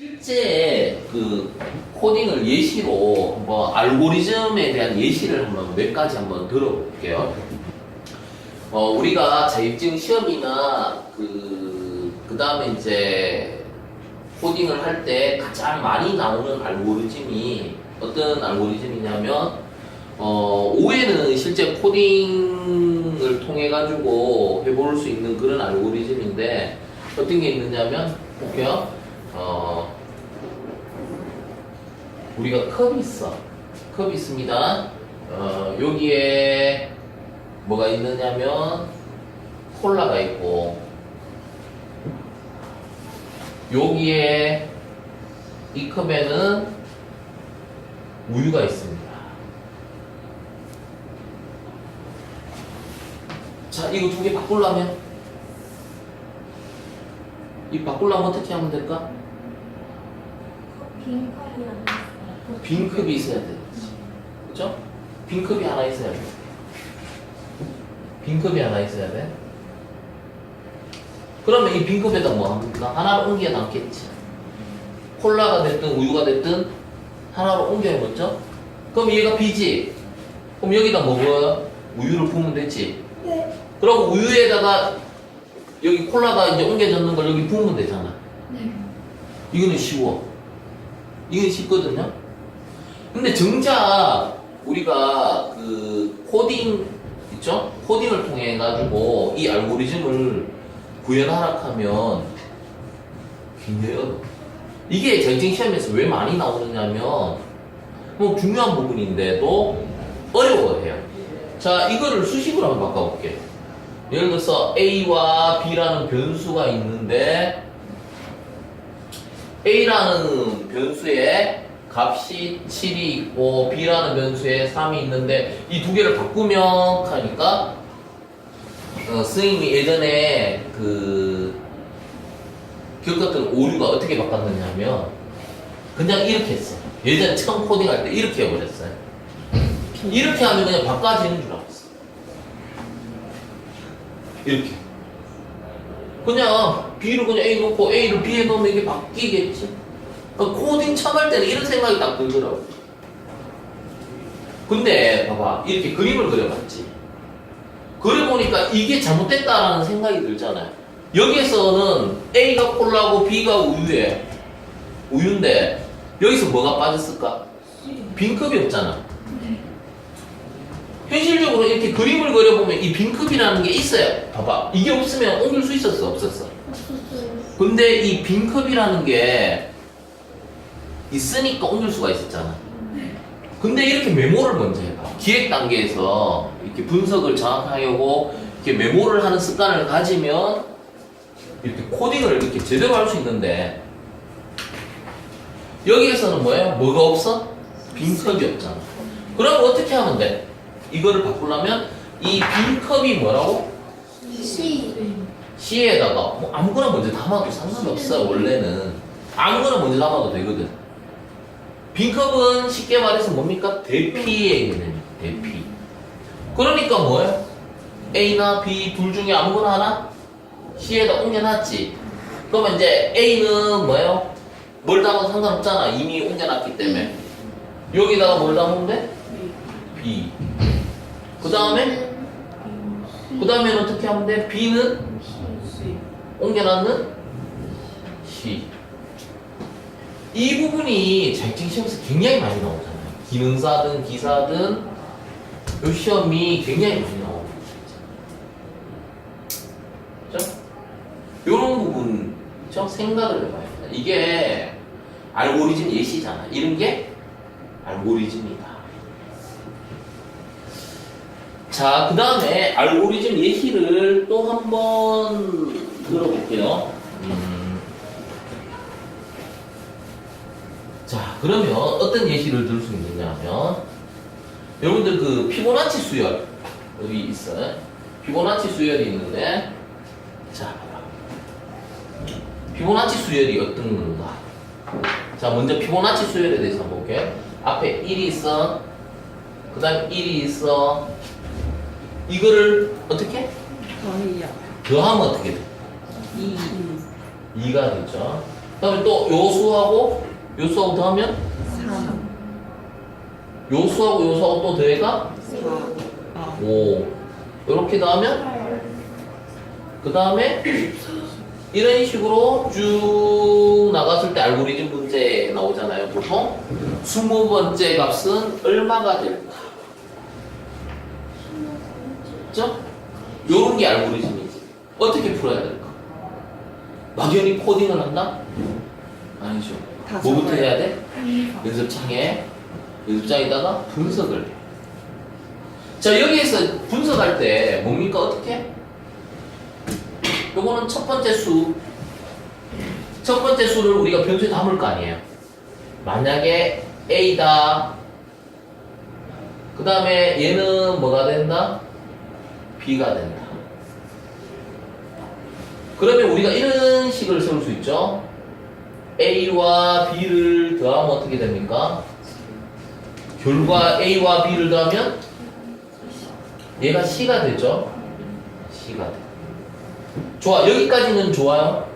실제 그 코딩을 예시로 뭐 알고리즘에 대한 예시를 한번 몇 가지 한번 들어볼게요. 어, 우리가 자격증 시험이나 그, 그 다음에 이제 코딩을 할 때 가장 많이 나오는 알고리즘이 어떤 알고리즘이냐면, 어, 오해는 실제 코딩을 통해 가지고 해볼 수 있는 그런 알고리즘인데, 어떤 게 있느냐면, 볼게요. 어, 우리가 컵이 있어. 컵이 있습니다. 어, 여기에 뭐가 있느냐면 콜라가 있고 여기에 이 컵에는 우유가 있습니다. 자, 이거 두 개 바꾸려면 이 바꾸려면 어떻게 하면 될까? 빈컵이랑 빈 컵이 있어야 돼. 그죠? 빈 컵이 하나 있어야 돼. 빈 컵이 하나 있어야 돼. 그러면 이 빈 컵에다 뭐 합니까? 하나를 옮겨 담겠지. 콜라가 됐든 우유가 됐든 하나로 옮겨 놓죠? 그럼 얘가 비지? 그럼 여기다 뭐 뭐야? 우유를 부으면 되지. 네. 그럼 우유에다가 여기 콜라가 이제 옮겨졌는 걸 여기 부으면 되잖아. 네. 이거는 쉬워. 이건 쉽거든요. 근데 정작 우리가 그 코딩 있죠? 코딩을 통해 가지고 이 알고리즘을 구현하라 하면 어려워. 이게 전쟁 시험에서 왜 많이 나오느냐면 뭐 중요한 부분인데도 어려워해요. 자, 이거를 수식으로 한번 바꿔볼게요. 예를 들어서 A와 B라는 변수가 있는데 A라는 변수에 값이 7이 있고 B라는 변수에 3이 있는데 이 두 개를 바꾸면 하니까 어, 선생님이 예전에 그 겪었던 오류가 어떻게 바꿨느냐면 그냥 이렇게 했어. 예전에 처음 코딩할 때 이렇게 해버렸어요. 이렇게 하면 그냥 바꿔지는 줄 알았어. 이렇게. 그냥 B를 그냥 A 놓고 A를 B에 넣으면 이게 바뀌겠지. 어, 코딩 처음 할 때는 이런 생각이 딱 들더라고. 근데 봐봐 이렇게 그림을 그려봤지. 그려보니까 이게 잘못됐다라는 생각이 들잖아요. 여기에서는 A가 콜라고 B가 우유에 우유인데 여기서 뭐가 빠졌을까? 빈컵이 없잖아. 현실적으로 이렇게 그림을 그려보면 이 빈컵이라는 게 있어요. 봐봐. 이게 없으면 옮길 수 있었어, 없었어? 근데 이 빈컵이라는 게 있으니까 옮길 수가 있었잖아. 근데 이렇게 메모를 먼저 해봐. 기획 단계에서 이렇게 분석을 정확하게 하고 이렇게 메모를 하는 습관을 가지면 이렇게 코딩을 이렇게 제대로 할 수 있는데 여기에서는 뭐예요? 뭐가 없어? 빈컵이 없잖아. 그럼 어떻게 하면 돼? 이거를 바꾸려면 이 빈컵이 뭐라고? 시. C에다가 뭐 아무거나 먼저 담아도 상관없어 원래는 아무거나 먼저 담아도 되거든 빈컵은 쉽게 말해서 뭡니까? 대피의 개념이야 대피 그러니까 뭐예요? A나 B 둘 중에 아무거나 하나 C에다 옮겨놨지 그러면 이제 A는 뭐예요? 뭘 담아도 상관없잖아 이미 옮겨놨기 때문에 여기다가 뭘 담으면 돼? B 그 다음에 그 다음에는 어떻게 하면 돼? B는 옮겨놨는 시. 이 부분이 자격증 시험에서 굉장히 많이 나오잖아요. 기능사든 기사든 이 시험이 굉장히 많이 나옵니다. 그죠? 이런 부분, 좀 생각을 해봐야 돼요. 이게 알고리즘 예시잖아. 이런 게 알고리즘이다. 자, 그 다음에 알고리즘 예시를 또 한번 들어볼게요. 음. 자, 그러면 어떤 예시를 들 수 있느냐 하면, 여러분들 그 피보나치 수열, 여기 있어요. 피보나치 수열이 있는데, 자. 피보나치 수열이 어떤 건가? 자, 먼저 피보나치 수열에 대해서 한번 볼게요. 앞에 1이 있어. 그 다음에 1이 있어. 이거를 어떻게? 더해요. 더하면 어떻게 돼? 이 2가 되죠. 그 다음에 또 요수하고 요수하고 더하면 3, 요수하고 요수하고 또 더해가 4, 아, 5 이렇게 더하면 그 다음에 이런 식으로 쭉 나갔을 때 알고리즘 문제 나오잖아요. 보통 20번째 값은 얼마가 될까? 그죠? 요런 게 알고리즘이지. 어떻게 풀어야 될까? 막연히 코딩을 한다? 아니죠. 다 뭐부터. 해야 돼? 연습창에 연습장에다가 분석을 해. 자 여기에서 분석할 때 뭡니까 어떻게? 요거는 첫 번째 수. 첫 번째 수를 우리가 변수에 담을 거 아니에요. 만약에 A다. 그 다음에 얘는 뭐가 된다? B가 된다. 그러면 우리가 이런 식을 세울 수 있죠. A와 B를 더하면 어떻게 됩니까? 결과 A와 B를 더하면 얘가 C가 되죠? C가 돼. 좋아, 여기까지는 좋아요.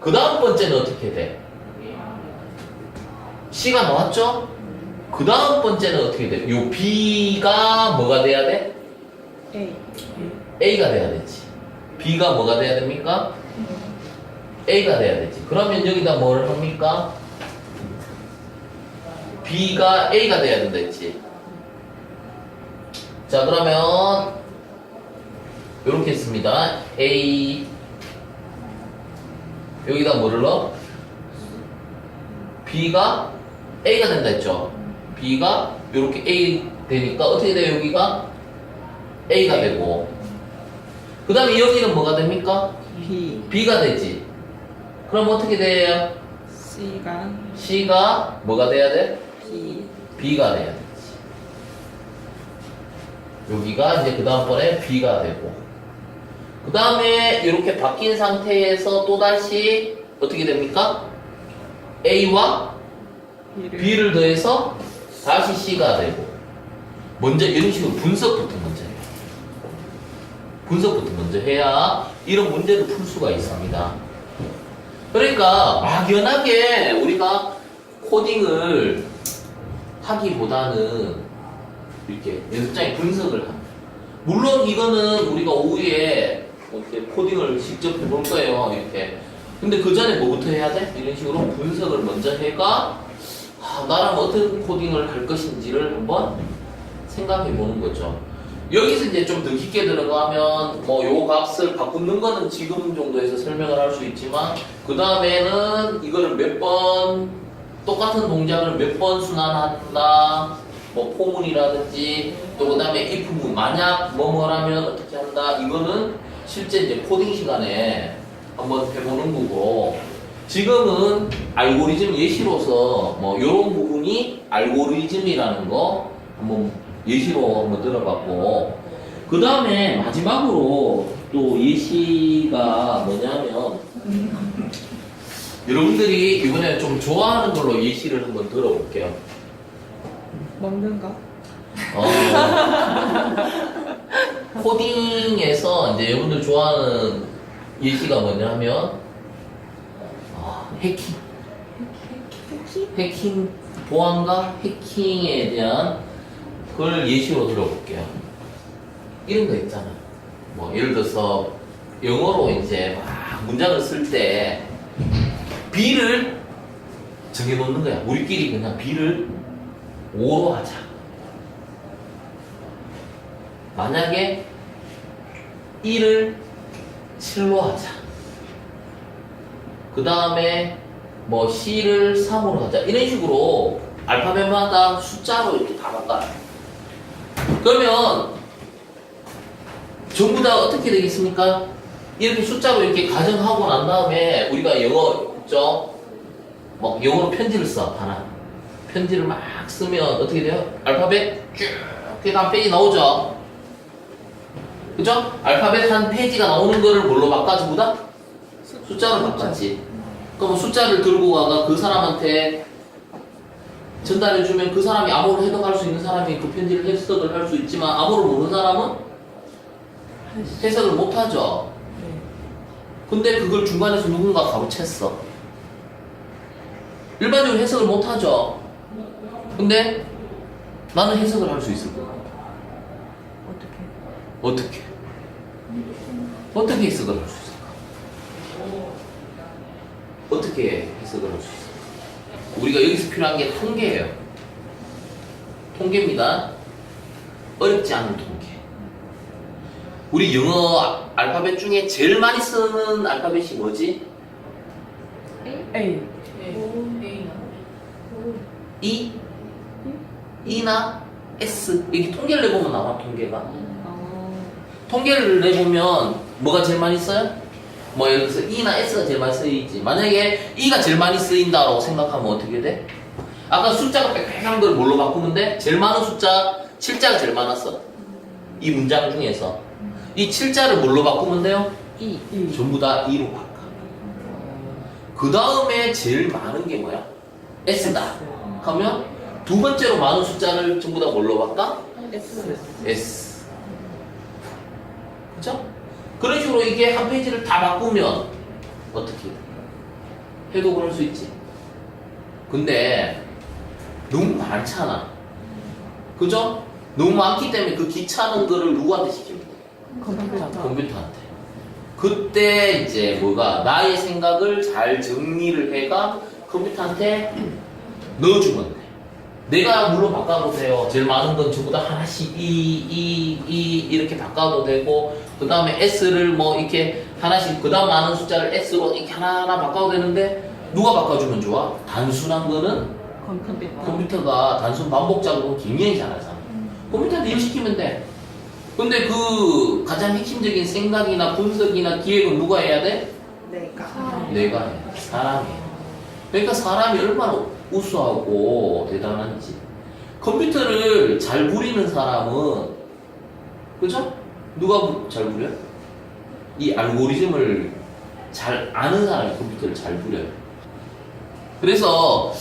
그 다음 번째는 어떻게 돼? C가 나왔죠? 그 다음 번째는 어떻게 돼? 요 B가 뭐가 돼야 돼? A, A가 돼야 되지. B가 뭐가 돼야 됩니까? A가 돼야 되지. 그러면 여기다 뭐를 합니까? B가 A가 돼야 된다 했지. 자, 그러면 이렇게 했습니다. A 여기다 뭐를 넣어? B가 A가 된다 했죠. B가 이렇게 A 되니까 어떻게 돼요? 여기가 A가 되고 그 다음에 여기는 뭐가 됩니까? B, B가 되지. 그럼 어떻게 돼요? C가 C가 뭐가 돼야 돼? B, B가 돼야 되지. 여기가 이제 그 다음번에 B가 되고 그 다음에 이렇게 바뀐 상태에서 또다시 어떻게 됩니까? A와 B를 B를 더해서 다시 C가 되고 먼저 이런 식으로 분석부터 먼저 해요. 분석부터 먼저 해야 이런 문제를 풀 수가 있습니다. 그러니까 막연하게 우리가 코딩을 하기보다는 이렇게 연습장에 분석을 합니다. 물론 이거는 우리가 오후에 이렇게 코딩을 직접 해볼 거예요. 이렇게. 근데 그 전에 뭐부터 해야 돼? 이런 식으로 분석을 먼저 해가 아, 나랑 어떤 코딩을 할 것인지를 한번 생각해 보는 거죠. 여기서 이제 좀 더 깊게 들어가면 뭐 요 값을 바꾸는 거는 지금 정도에서 설명을 할 수 있지만 그 다음에는 이거를 몇 번 똑같은 동작을 몇 번 순환한다. 뭐 포문이라든지 또 그 다음에 if문 만약 뭐뭐라면 어떻게 한다. 이거는 실제 이제 코딩 시간에 한번 해보는 거고. 지금은 알고리즘 예시로서 뭐 이런 부분이 알고리즘이라는 거 한번 예시로 한번 들어봤고 그 다음에 마지막으로 또 예시가 뭐냐면 여러분들이 이번에 좀 좋아하는 걸로 예시를 한번 들어볼게요. 먹는 거? 어, 코딩에서 이제 여러분들 좋아하는 예시가 뭐냐면 아, 해킹. 해킹 보안과 해킹에 대한 그걸 예시로 들어볼게요. 이런 거 있잖아. 뭐 예를 들어서 영어로 이제 막 문장을 쓸 때 B를 정해놓는 거야. 우리끼리 그냥 B를 5로 하자. 만약에 1을 7로 하자. 그 다음에 뭐 C를 3으로 하자. 이런 식으로 알파벳마다 숫자로 이렇게 다 바꿔요. 그러면 전부 다 어떻게 되겠습니까? 이렇게 숫자로 이렇게 가정하고 난 다음에 우리가 영어 있죠? 뭐 영어로 편지를 써 하나. 편지를 막 쓰면 어떻게 돼요? 알파벳 쭉 이렇게 한 페이지 나오죠? 그죠? 알파벳 한 페이지가 나오는 거를 뭘로 바꿔주고 다? 숫자로 바꿨지. 그럼 숫자를 들고 가가 그 사람한테 전달해주면 그 사람이 암호를 해석할 수 있는 사람이 그 편지를 해석을 할 수 있지만 암호를 모르는 사람은 해석을 못하죠. 네. 근데 그걸 중간에서 누군가 가로챘어. 일반적으로 해석을 못 하죠. 근데 나는 해석을 할 수 있을 거야. 어떻게? 어떻게? 어떻게 해석을 할 수 있을까? 어떻게 해석을 할 수 있을까? 우리가 여기서 필요한 게 통계예요. 통계입니다. 어렵지 않은 통계. 우리 영어 알파벳 중에 제일 많이 쓰는 알파벳이 뭐지? A. E? E나 S? 이렇게 통계를 내보면 나와, 통계가. 어. 통계를 내보면 뭐가 제일 많이 써요? 뭐 예를 들어서 E나 S가 제일 많이 쓰이지 만약에 E가 제일 많이 쓰인다고 생각하면 어떻게 돼? 아까 숫자가 빽빽한 걸 뭘로 바꾸면 돼? 제일 많은 숫자 7자가 제일 많았어 이 문장 중에서 이 7자를 뭘로 바꾸면 돼요? E. E. 전부 다 E로 바꿔 그 다음에 제일 많은 게 뭐야? S다 하면 두 번째로 많은 숫자를 전부 다 뭘로 바꿔? S. S. 그죠? 그런 식으로 이게 한 페이지를 다 바꾸면 어떻게 해독을 할수 있지? 근데 너무 많잖아. 그죠? 너무 많기 때문에 그 귀찮은 거를 누구한테 돼? 컴퓨터. 컴퓨터한테. 그때 이제 뭐가 나의 생각을 잘 정리를 해가 컴퓨터한테 넣어주면 돼. 내가 물론 바꿔도 돼요. 제일 많은 건 전부 다 하나씩 E, E, E 이렇게 바꿔도 되고 그 다음에 S를 뭐 이렇게 하나씩 그 다음 많은 숫자를 S로 이렇게 하나하나 바꿔도 되는데 누가 바꿔주면 좋아? 단순한 거는 컴퓨터. 컴퓨터가 단순 반복 작업은 굉장히 잘하잖아. 컴퓨터한테 일 시키면 돼. 근데 그 가장 핵심적인 생각이나 분석이나 기획은 누가 해야 돼? 내가. 내가 해. 사람이 해. 그러니까 사람이 얼마나 우수하고 대단한지. 컴퓨터를 잘 부리는 사람은, 그죠? 누가 부- 잘 부려? 이 알고리즘을 잘 아는 사람이 컴퓨터를 잘 부려요. 그래서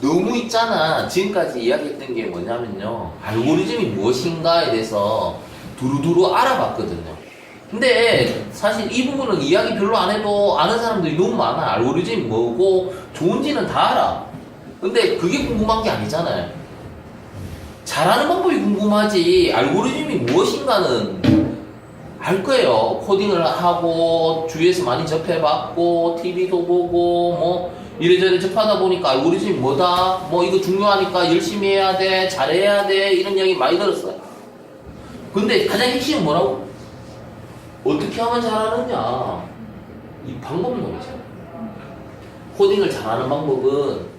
너무 있잖아. 지금까지 이야기했던 게 뭐냐면요. 알고리즘이 무엇인가에 대해서 두루두루 알아봤거든요. 근데 사실 이 부분은 이야기 별로 안 해도 아는 사람들이 너무 많아. 알고리즘이 뭐고 좋은지는 다 알아. 근데 그게 궁금한 게 아니잖아요. 잘하는 방법이 궁금하지. 알고리즘이 무엇인가는 알 거예요. 코딩을 하고 주위에서 많이 접해봤고 TV도 보고 뭐 이래저래 접하다 보니까 알고리즘이 뭐다. 뭐 이거 중요하니까 열심히 해야 돼. 잘해야 돼. 이런 이야기 많이 들었어요. 근데 가장 핵심은 뭐라고? 어떻게 하면 잘하느냐. 이 방법론이잖아. 코딩을 잘하는 방법은